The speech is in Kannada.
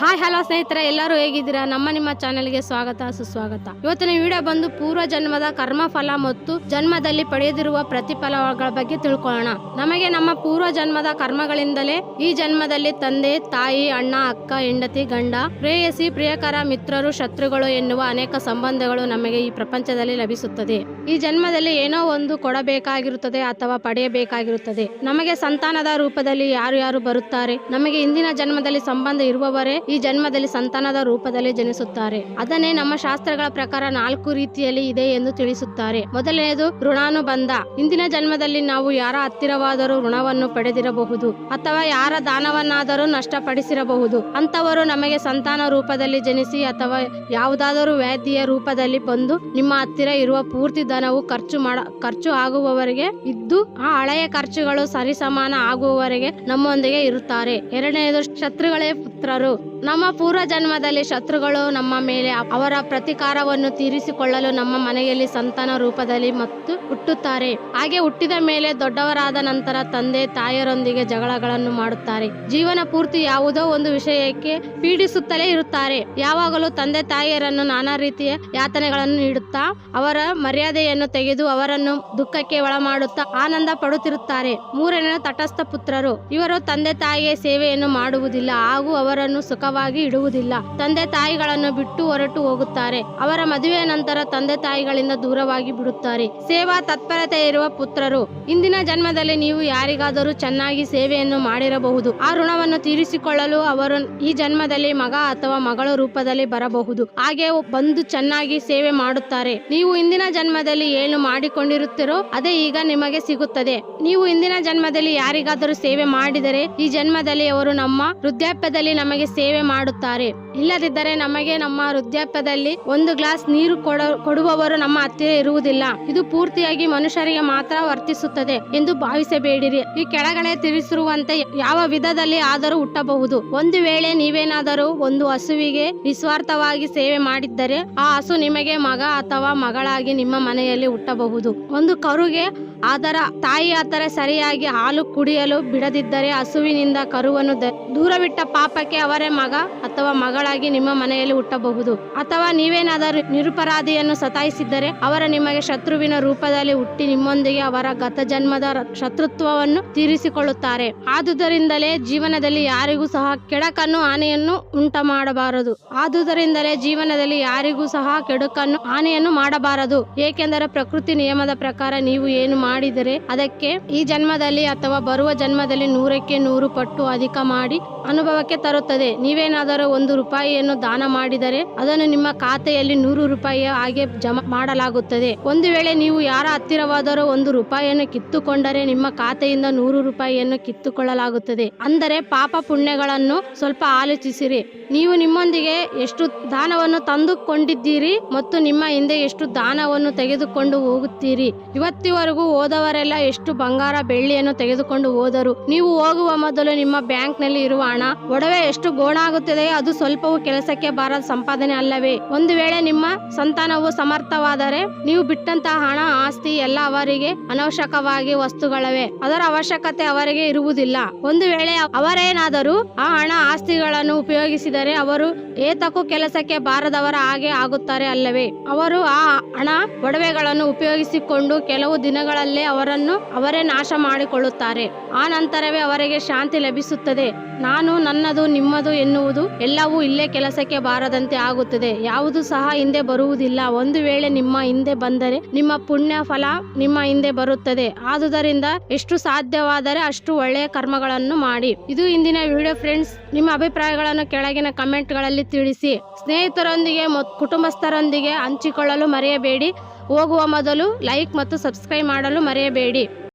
ಹಾಯ್ ಹಲೋ ಸ್ನೇಹಿತರೆ, ಎಲ್ಲರೂ ಹೇಗಿದ್ದೀರಾ? ನಮ್ಮ ನಿಮ್ಮ ಚಾನೆಲ್ಗೆ ಸ್ವಾಗತ, ಸುಸ್ವಾಗತ. ಇವತ್ತಿನ ವಿಡಿಯೋ ಬಂದು ಪೂರ್ವ ಜನ್ಮದ ಕರ್ಮಫಲ ಮತ್ತು ಜನ್ಮದಲ್ಲಿ ಪಡೆಯದಿರುವ ಪ್ರತಿಫಲಗಳ ಬಗ್ಗೆ ತಿಳ್ಕೊಳ್ಳೋಣ. ನಮಗೆ ನಮ್ಮ ಪೂರ್ವ ಜನ್ಮದ ಕರ್ಮಗಳಿಂದಲೇ ಈ ಜನ್ಮದಲ್ಲಿ ತಂದೆ, ತಾಯಿ, ಅಣ್ಣ, ಅಕ್ಕ, ಹೆಂಡತಿ, ಗಂಡ, ಪ್ರೇಯಸಿ, ಪ್ರಿಯಕರ, ಮಿತ್ರರು, ಶತ್ರುಗಳು ಎನ್ನುವ ಅನೇಕ ಸಂಬಂಧಗಳು ನಮಗೆ ಈ ಪ್ರಪಂಚದಲ್ಲಿ ಲಭಿಸುತ್ತದೆ. ಈ ಜನ್ಮದಲ್ಲಿ ಏನೋ ಒಂದು ಕೊಡಬೇಕಾಗಿರುತ್ತದೆ ಅಥವಾ ಪಡೆಯಬೇಕಾಗಿರುತ್ತದೆ. ನಮಗೆ ಸಂತಾನದ ರೂಪದಲ್ಲಿ ಯಾರು ಯಾರು ಬರುತ್ತಾರೆ? ನಮಗೆ ಇಂದಿನ ಜನ್ಮದಲ್ಲಿ ಸಂಬಂಧ ಇರುವವರೇ? ಈ ಜನ್ಮದಲ್ಲಿ ಸಂತಾನದ ರೂಪದಲ್ಲಿ ಜನಿಸುತ್ತಾರೆ. ಅದನ್ನೇ ನಮ್ಮ ಶಾಸ್ತ್ರಗಳ ಪ್ರಕಾರ ನಾಲ್ಕು ರೀತಿಯಲ್ಲಿ ಇದೆ ಎಂದು ತಿಳಿಸುತ್ತಾರೆ. ಮೊದಲನೆಯದು ಋಣಾನುಬಂಧ. ಇಂದಿನ ಜನ್ಮದಲ್ಲಿ ನಾವು ಯಾರ ಹತ್ತಿರವಾದರೂ ಋಣವನ್ನು ಪಡೆದಿರಬಹುದು ಅಥವಾ ಯಾರ ದಾನವನ್ನಾದರೂ ನಷ್ಟಪಡಿಸಿರಬಹುದು. ಅಂತವರು ನಮಗೆ ಸಂತಾನ ರೂಪದಲ್ಲಿ ಜನಿಸಿ ಅಥವಾ ಯಾವುದಾದರೂ ವ್ಯಾಧಿಯ ರೂಪದಲ್ಲಿ ಬಂದು ನಿಮ್ಮ ಹತ್ತಿರ ಇರುವ ಪೂರ್ತಿ ಧನವು ಖರ್ಚು ಮಾಡ, ಖರ್ಚು ಆಗುವವರೆಗೆ ಇದ್ದು ಆ ಹಳೆಯ ಖರ್ಚುಗಳು ಸರಿಸಮಾನ ಆಗುವವರೆಗೆ ನಮ್ಮೊಂದಿಗೆ ಇರುತ್ತಾರೆ. ಎರಡನೆಯದು ಶತ್ರುಗಳೇ ಪುತ್ರರು. ನಮ್ಮ ಪೂರ್ವ ಜನ್ಮದಲ್ಲಿ ಶತ್ರುಗಳು ನಮ್ಮ ಮೇಲೆ ಅವರ ಪ್ರತಿಕಾರವನ್ನು ತೀರಿಸಿಕೊಳ್ಳಲು ನಮ್ಮ ಮನೆಯಲ್ಲಿ ಸಂತಾನ ರೂಪದಲ್ಲಿ ಮತ್ತು ಹುಟ್ಟುತ್ತಾರೆ. ಹಾಗೆ ಹುಟ್ಟಿದ ಮೇಲೆ ದೊಡ್ಡವರಾದ ನಂತರ ತಂದೆ ತಾಯರೊಂದಿಗೆ ಜಗಳಗಳನ್ನು ಮಾಡುತ್ತಾರೆ. ಜೀವನ ಪೂರ್ತಿ ಯಾವುದೋ ಒಂದು ವಿಷಯಕ್ಕೆ ಪೀಡಿಸುತ್ತಲೇ ಇರುತ್ತಾರೆ. ಯಾವಾಗಲೂ ತಂದೆ ತಾಯಿಯರನ್ನು ನಾನಾ ರೀತಿಯ ಯಾತನೆಗಳನ್ನು ನೀಡುತ್ತಾ ಅವರ ಮರ್ಯಾದೆಯನ್ನು ತೆಗೆದು ಅವರನ್ನು ದುಃಖಕ್ಕೆ ಒಳಮಾಡುತ್ತಾ ಆನಂದ ಪಡುತ್ತಿರುತ್ತಾರೆ. ಮೂರನೇ ತಟಸ್ಥ ಪುತ್ರರು, ಇವರು ತಂದೆ ತಾಯಿಯ ಸೇವೆಯನ್ನು ಮಾಡುವುದಿಲ್ಲ, ಹಾಗೂ ಅವರನ್ನು ಸುಖವಾಗಿ ಇಡುವುದಿಲ್ಲ. ತಂದೆ ತಾಯಿಗಳನ್ನು ಬಿಟ್ಟು ಹೊರಟು ಹೋಗುತ್ತಾರೆ. ಅವರ ಮದುವೆ ನಂತರ ತಂದೆ ತಾಯಿಗಳಿಂದ ದೂರವಾಗಿ ಬಿಡುತ್ತಾರೆ. ಸೇವಾ ತತ್ಪರತೆ ಇರುವ ಪುತ್ರರು, ಇಂದಿನ ಜನ್ಮದಲ್ಲಿ ನೀವು ಯಾರಿಗಾದರೂ ಚೆನ್ನಾಗಿ ಸೇವೆಯನ್ನು ಮಾಡಿರಬಹುದು. ಆ ಋಣವನ್ನು ತೀರಿಸಿಕೊಳ್ಳಲು ಅವರು ಈ ಜನ್ಮದಲ್ಲಿ ಮಗ ಅಥವಾ ಮಗಳ ರೂಪದಲ್ಲಿ ಬರಬಹುದು. ಹಾಗೆ ಬಂದು ಚೆನ್ನಾಗಿ ಸೇವೆ ಮಾಡುತ್ತಾರೆ. ನೀವು ಇಂದಿನ ಜನ್ಮದಲ್ಲಿ ಏನು ಮಾಡಿಕೊಂಡಿರುತ್ತೀರೋ, ಅದೇ ಈಗ ನಿಮಗೆ ಸಿಗುತ್ತದೆ. ನೀವು ಇಂದಿನ ಜನ್ಮದಲ್ಲಿ ಯಾರಿಗಾದರೂ ಸೇವೆ ಮಾಡಿದರೆ, ಈ ಜನ್ಮದಲ್ಲಿ ಅವರು ನಮ್ಮ ವೃದ್ಧಾಪ್ಯದಲ್ಲಿ ನಮಗೆ ಸೇವೆ ಮಾಡುತ್ತಾರೆ. ಇಲ್ಲದಿದ್ದರೆ ನಮಗೆ ನಮ್ಮ ವೃದ್ಧಾಪ್ಯದಲ್ಲಿ ಒಂದು ಗ್ಲಾಸ್ ನೀರು ಕೊಡ, ಕೊಡುವವರು ನಮ್ಮ ಹತ್ತಿರ ಇರುವುದಿಲ್ಲ. ಇದು ಪೂರ್ತಿಯಾಗಿ ಮನುಷ್ಯರಿಗೆ ಮಾತ್ರ ವರ್ತಿಸುತ್ತದೆ ಎಂದು ಭಾವಿಸಬೇಡಿರಿ. ಈ ಕೆಳಗಡೆ ತಿಳಿಸಿರುವಂತೆ ಯಾವ ವಿಧದಲ್ಲಿ ಆದರೂ ಹುಟ್ಟಬಹುದು. ಒಂದು ವೇಳೆ ನೀವೇನಾದರೂ ಒಂದು ಹಸುವಿಗೆ ನಿಸ್ವಾರ್ಥವಾಗಿ ಸೇವೆ ಮಾಡಿದ್ದರೆ, ಆ ಹಸು ನಿಮಗೆ ಮಗ ಅಥವಾ ಮಗಳಾಗಿ ನಿಮ್ಮ ಮನೆಯಲ್ಲಿ ಹುಟ್ಟಬಹುದು. ಒಂದು ಕರುಗೆ ಅದರ ತಾಯಿ ಆತರ ಸರಿಯಾಗಿ ಹಾಲು ಕುಡಿಯಲು ಬಿಡದಿದ್ದರೆ ಹಸುವಿನಿಂದ ಕರುವನ್ನು ದೂರವಿಟ್ಟ ಪಾಪಕ್ಕೆ ಅವರೇ ಮಗ ಅಥವಾ ಮಗಳಾಗಿ ನಿಮ್ಮ ಮನೆಯಲ್ಲಿ ಹುಟ್ಟಬಹುದು. ಅಥವಾ ನೀವೇನಾದರೂ ನಿರುಪರಾಧಿಯನ್ನು ಸತಾಯಿಸಿದ್ದರೆ ಅವರ ನಿಮಗೆ ಶತ್ರುವಿನ ರೂಪದಲ್ಲಿ ಹುಟ್ಟಿ ನಿಮ್ಮೊಂದಿಗೆ ಅವರ ಗತ ಜನ್ಮದ ಶತ್ರುತ್ವವನ್ನು ತೀರಿಸಿಕೊಳ್ಳುತ್ತಾರೆ. ಆದುದರಿಂದಲೇ ಜೀವನದಲ್ಲಿ ಯಾರಿಗೂ ಸಹ ಕೆಡಕನ್ನು, ಹಾನಿಯನ್ನು ಉಂಟ ಮಾಡಬಾರದು ಆದುದರಿಂದಲೇ ಜೀವನದಲ್ಲಿ ಯಾರಿಗೂ ಸಹ ಕೆಡುಕನ್ನು, ಹಾನಿಯನ್ನು ಮಾಡಬಾರದು. ಏಕೆಂದರೆ ಪ್ರಕೃತಿ ನಿಯಮದ ಪ್ರಕಾರ ನೀವು ಏನು ಮಾಡಿದರೆ ಅದಕ್ಕೆ ಈ ಜನ್ಮದಲ್ಲಿ ಅಥವಾ ಬರುವ ಜನ್ಮದಲ್ಲಿ ನೂರಕ್ಕೆ ನೂರು ಪಟ್ಟು ಅಧಿಕ ಮಾಡಿ ಅನುಭವಕ್ಕೆ ತರುತ್ತದೆ. ನೀವೇನಾದರೂ ಒಂದು ರೂಪಾಯಿಯನ್ನು ದಾನ ಮಾಡಿದರೆ ಅದನ್ನು ನಿಮ್ಮ ಖಾತೆಯಲ್ಲಿ ನೂರು ರೂಪಾಯಿಯ ಹಾಗೆ ಜಮಾ ಮಾಡಲಾಗುತ್ತದೆ. ಒಂದು ವೇಳೆ ನೀವು ಯಾರ ಹತ್ತಿರವಾದರೂ ಒಂದು ರೂಪಾಯಿಯನ್ನು ಕಿತ್ತುಕೊಂಡರೆ ನಿಮ್ಮ ಖಾತೆಯಿಂದ ನೂರು ರೂಪಾಯಿಯನ್ನು ಕಿತ್ತುಕೊಳ್ಳಲಾಗುತ್ತದೆ. ಅಂದರೆ ಪಾಪ ಪುಣ್ಯಗಳನ್ನು ಸ್ವಲ್ಪ ಆಲೋಚಿಸಿರಿ. ನೀವು ನಿಮ್ಮೊಂದಿಗೆ ಎಷ್ಟು ದಾನವನ್ನು ತಂದುಕೊಂಡಿದ್ದೀರಿ ಮತ್ತು ನಿಮ್ಮ ಹಿಂದೆ ಎಷ್ಟು ದಾನವನ್ನು ತೆಗೆದುಕೊಂಡು ಹೋಗುತ್ತೀರಿ. ಇವತ್ತಿವರೆಗೂ ಹೋದವರೆಲ್ಲ ಎಷ್ಟು ಬಂಗಾರ ಬೆಳ್ಳಿಯನ್ನು ತೆಗೆದುಕೊಂಡು ಹೋದರು. ನೀವು ಹೋಗುವ ಮೊದಲು ನಿಮ್ಮ ಬ್ಯಾಂಕ್ನಲ್ಲಿ ಇರುವ ಹಣ ಒಡವೆ ಎಷ್ಟು ಗೋಣಾಗುತ್ತದೆ ಅದು ಸ್ವಲ್ಪವೂ ಕೆಲಸಕ್ಕೆ ಬಾರದ ಸಂಪಾದನೆ ಅಲ್ಲವೇ? ಒಂದು ವೇಳೆ ನಿಮ್ಮ ಸಂತಾನವು ಸಮರ್ಥವಾದರೆ ನೀವು ಬಿಟ್ಟಂತಹ ಹಣ, ಆಸ್ತಿ ಎಲ್ಲ ಅವರಿಗೆ ಅನವಶ್ಯಕವಾಗಿ ವಸ್ತುಗಳವೆ. ಅದರ ಅವಶ್ಯಕತೆ ಅವರಿಗೆ ಇರುವುದಿಲ್ಲ. ಒಂದು ವೇಳೆ ಅವರೇನಾದರೂ ಆ ಹಣ, ಆಸ್ತಿಗಳನ್ನು ಉಪಯೋಗಿಸಿದರೆ ಅವರು ಏತಕ್ಕೂ ಕೆಲಸಕ್ಕೆ ಬಾರದವರ ಹಾಗೆ ಆಗುತ್ತಾರೆ ಅಲ್ಲವೇ? ಅವರು ಆ ಹಣ, ಒಡವೆಗಳನ್ನು ಉಪಯೋಗಿಸಿಕೊಂಡು ಕೆಲವು ದಿನಗಳಲ್ಲೇ ಅವರನ್ನು ಅವರೇ ನಾಶ ಮಾಡಿಕೊಳ್ಳುತ್ತಾರೆ. ಆ ನಂತರವೇ ಅವರಿಗೆ ಶಾಂತಿ ಲಭಿಸುತ್ತದೆ. ನಾನು ನನ್ನದು ನಿಮ್ಮದು ಎನ್ನುವುದು ಎಲ್ಲವೂ ಇಲ್ಲೇ ಕೆಲಸಕ್ಕೆ ಬಾರದಂತೆ ಆಗುತ್ತದೆ. ಯಾವುದು ಸಹ ಹಿಂದೆ ಬರುವುದಿಲ್ಲ. ಒಂದು ವೇಳೆ ನಿಮ್ಮ ಹಿಂದೆ ಬಂದರೆ ನಿಮ್ಮ ಪುಣ್ಯ ಫಲ ನಿಮ್ಮ ಹಿಂದೆ ಬರುತ್ತದೆ. ಆದುದರಿಂದ ಎಷ್ಟು ಸಾಧ್ಯವಾದರೆ ಅಷ್ಟು ಒಳ್ಳೆಯ ಕರ್ಮಗಳನ್ನು ಮಾಡಿ. ಇದು ಇಂದಿನ ವಿಡಿಯೋ ಫ್ರೆಂಡ್ಸ್. ನಿಮ್ಮ ಅಭಿಪ್ರಾಯಗಳನ್ನು ಕೆಳಗಿನ ಕಮೆಂಟ್ಗಳಲ್ಲಿ ತಿಳಿಸಿ. ಸ್ನೇಹಿತರೊಂದಿಗೆ ಕುಟುಂಬಸ್ಥರೊಂದಿಗೆ ಹಂಚಿಕೊಳ್ಳಲು ಮರೆಯಬೇಡಿ. ಹೋಗುವ ಮೊದಲು ಲೈಕ್ ಮತ್ತು ಸಬ್ಸ್ಕ್ರೈಬ್ ಮಾಡಲು ಮರೆಯಬೇಡಿ.